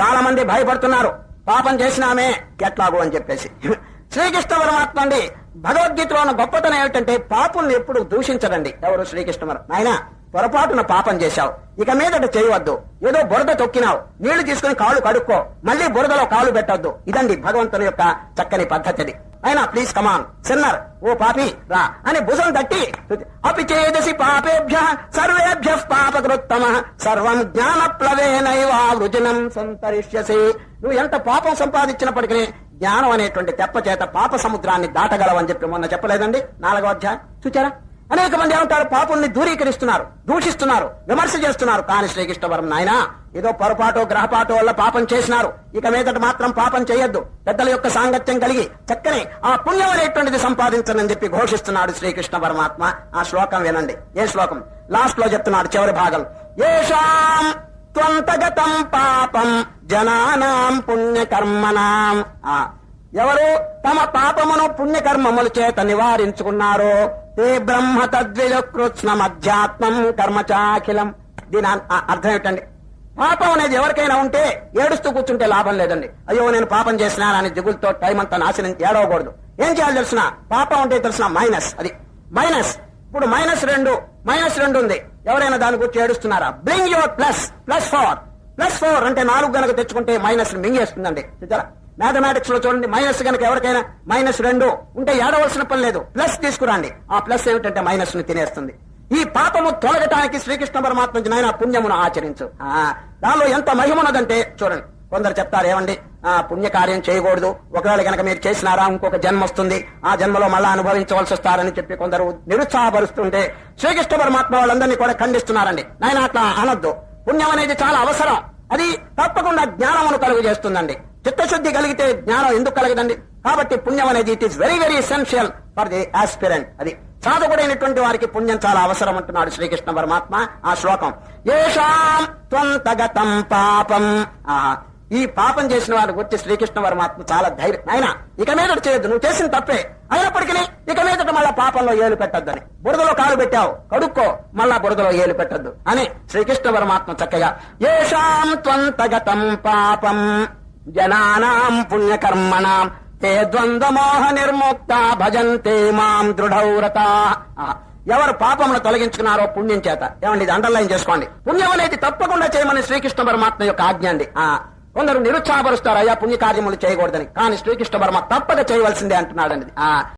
చాలా మంది భయపడుతున్నారు. పాపం చేసినామే. ఎట్లాగో అని చెప్పేసి. శ్రీకృష్ణ పరమాత్మ అండి భగవద్గీతలో ఉన్న గొప్పతనం ఏమిటంటే పాపుల్ని ఎప్పుడు దూషించడండి. ఎవరు శ్రీకృష్ణ ఆయన నాయన పొరపాటున పాపం చేశావు. ఇక మీదట చేయవద్దు. ఏదో బురద తొక్కినావు. నీళ్ళు తీసుకుని కాళ్ళు కడుక్కో. మళ్ళీ బురదలో కాళ్ళు పెట్టొద్దు. ఇదండి భగవంతుని యొక్క చక్కని పద్ధతిది అయినా ప్లీజ్ కమాన్ సిన్నర్ ఓ పాపి రా. అని భుజం తట్టి అపి చేదసి పాపేభ్య సర్వేభ్య పాపకృత్తమ. సర్వం జ్ఞాన ప్లవేనైవాజనం సంతరిష్యసి. నువ్వు ఎంత పాపం సంపాదించినప్పటికీ జ్ఞానం అనేటువంటి తెప్ప చేత పాప సముద్రాన్ని దాటగలవని చెప్పి మొన్న చెప్పలేదండి? నాలుగో అధ్యాయం. చూచారా? అనేక మంది ఏమంటారు? పాపుల్ని దూరీకరిస్తున్నారు దూషిస్తున్నారు విమర్శ చేస్తున్నారు. కాని శ్రీకృష్ణవరం నాయన ఏదో పొరపాటు గ్రహపాటు వల్ల పాపం చేసినారు. ఇక మీదట మాత్రం పాపం చేయొద్దు. పెద్దల యొక్క సాంగత్యం కలిగి చక్కని ఆ పుణ్యం అనేటువంటిది సంపాదించనని చెప్పి ఘోషిస్తున్నాడు శ్రీకృష్ణ పరమాత్మ ఆ శ్లోకం వినండి. ఏ శ్లోకం? లాస్ట్లో చెప్తున్నాడు చివరి భాగం. ఏషాం త్వంతగతం పాపం జనానాం పుణ్యకర్మనాం ఆ ఎవరు తమ పాపమును పుణ్యకర్మముల చేత నివారించుకున్నారో ఏ బ్రహ్మ తద్విజకృత్స్నమధ్యాత్మం కర్మచాఖిలం. దీని అర్థం ఏమిటండి పాపం అనేది ఎవరికైనా ఉంటే ఏడుస్తూ కూర్చుంటే లాభం లేదండి. అయ్యో నేను పాపం చేసినానని దిగులతో టైం అంతా నాశనం ఏడవకూడదు. ఏం చేయాలి తెలిసిన? పాపం అంటే తెలిసిన మైనస్. అది మైనస్. ఇప్పుడు మైనస్ రెండు మైనస్ రెండు ఉంది. ఎవరైనా దాని గురించి ఏడుస్తున్నారా? Bring your plus plus four plus four అంటే నాలుగు గనక తెచ్చుకుంటే మైనస్ మింగేస్తుందండి. చూచారా మ్యాథమెటిక్స్లో చూడండి మైనస్ గనక ఎవరికైనా మైనస్ రెండు ఉంటే ఏడవలసిన పని లేదు. ప్లస్ తీసుకురండి. ఆ ప్లస్ ఏమిటంటే మైనస్ని తినేస్తుంది. ఈ పాపము తొలగటానికి శ్రీకృష్ణ పరమాత్మ నాయన పుణ్యమును ఆచరించు. ఆ, దానిలో ఎంత మహిమన్నదంటే చూడండి కొందరు చెప్తారు ఏమండి ఆ పుణ్యకార్యం చేయకూడదు. ఒకవేళ కనుక మీరు చేసినారా ఇంకొక జన్మ వస్తుంది. ఆ జన్మలో మళ్ళా అనుభవించవలసి వస్తారని చెప్పి కొందరు నిరుత్సాహపరుస్తుంటే శ్రీకృష్ణ పరమాత్మ వాళ్ళందరినీ కూడా ఖండిస్తున్నారండి. నాయన అట్లా అనొద్దు. పుణ్యం అనేది చాలా అవసరం. అది తప్పకుండా జ్ఞానమును కలుగు చేస్తుందండి. చిత్తశుద్ధి కలిగితే జ్ఞానం ఎందుకు కలగదండి? కాబట్టి పుణ్యం అనేది it is very very essential for the aspirant అది సాధకుడైనటువంటి వారికి పుణ్యం చాలా అవసరం అంటున్నాడు శ్రీకృష్ణ పరమాత్మ ఆ శ్లోకం. ఏషాం త్వంతగతం పాపం. ఈ పాపం చేసిన వారి గురించి శ్రీకృష్ణ పరమాత్మ చాలా ధైర్యం. ఆయన ఇక మీదట చేయొద్దు. నువ్వు చేసిన తప్పే. అయినప్పటికీ ఇక మీదట మళ్ళా పాపంలో ఏలు పెట్టొద్దని. బురదలో కాలు పెట్టావు కడుక్కో మళ్ళా బురదలో ఏలు పెట్టొద్దు అని శ్రీకృష్ణ పరమాత్మ చక్కగా ఏషాం త్వంతగతం పాపం. జనానాం పుణ్యకర్మణాం తే ద్వంద్వమోహ నిర్ముక్త భజంతే మాం దృఢవ్రత ఎవరు పాపమును తొలగించుకున్నారో పుణ్యం చేత. ఏమండి ఇది అండర్లైన్ చేసుకోండి. పుణ్యం అనేది తప్పకుండా చేయమని శ్రీకృష్ణ పరమాత్మ యొక్క ఆజ్ఞ అండి. ఆ, కొందరు నిరుత్సాహపరుస్తారు అయ్యా పుణ్య కార్యములు చేయకూడదని. కానీ శ్రీకృష్ణ పరమ తప్పక చేయవలసిందే అంటున్నాడండి